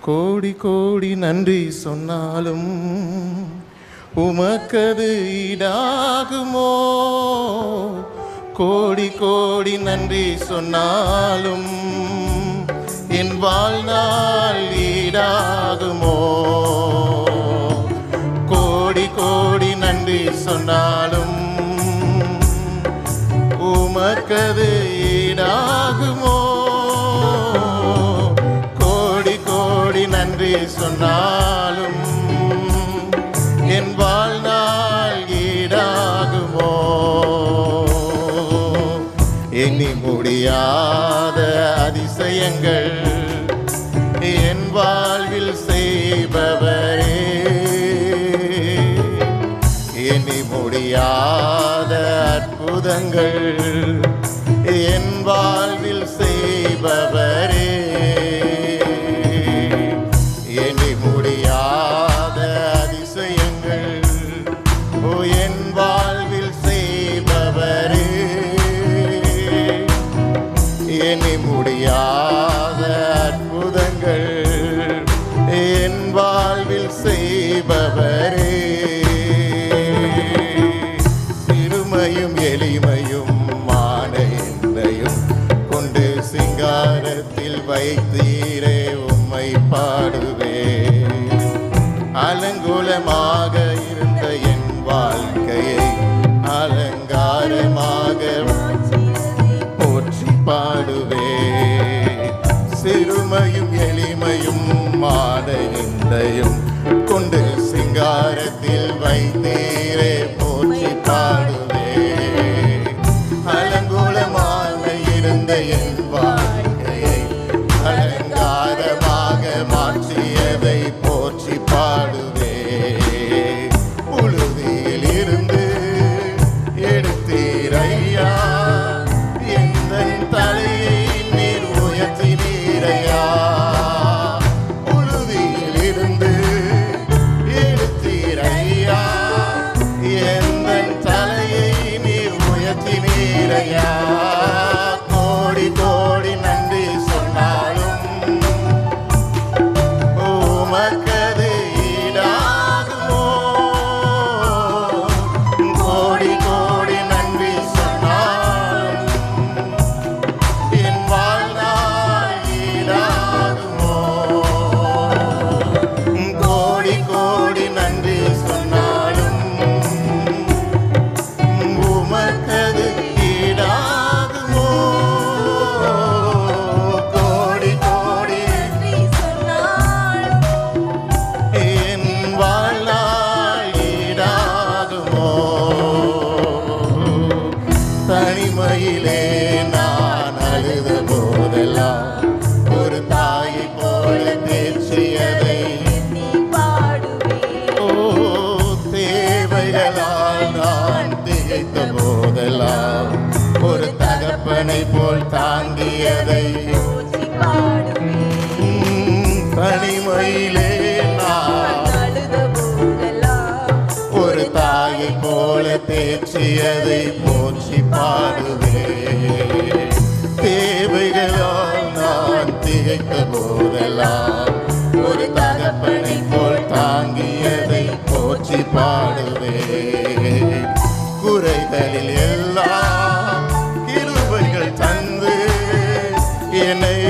கோடி கோடி நன்றி சொன்னாலும் உமக்கது ஈடாகுமோ? கோடி கோடி நன்றி சொன்னாலும் என் வாழ்நாள் ஈடாகுமோ? கோடி கோடி நன்றி சொன்னாலும் உமக்கது சொன்னாலும் என் வாழ்நாள் ஈடாகுமோ? எண்ணி முடியாத அதிசயங்கள் என் வாழ்வில் செய்பவரே. எண்ணி முடியாத அற்புதங்கள் அதுவே சிறுமையும் எளிமையும் மாட இந்தையும் கொண்டு சிங்காரத்தில் வைத்தீரே போற்றி பாட. போதெல்லாம் ஒரு தகப்பனை போல் தாங்கியதை தனிமையிலே ஒரு தாயை போல தேற்றியதை போற்றி பாடுவே தேவைகளால் நான் திகைத்த போதெல்லாம் DNA.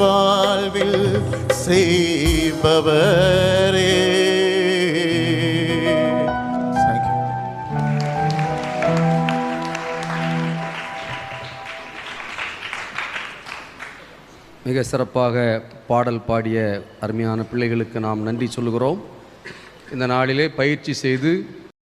வாழ்வில் செய்பவரே. மிக சிறப்பாக பாடல் பாடிய அருமையான பிள்ளைகளுக்கு நாம் நன்றி சொல்கிறோம் இந்த நாளிலே பயிற்சி செய்து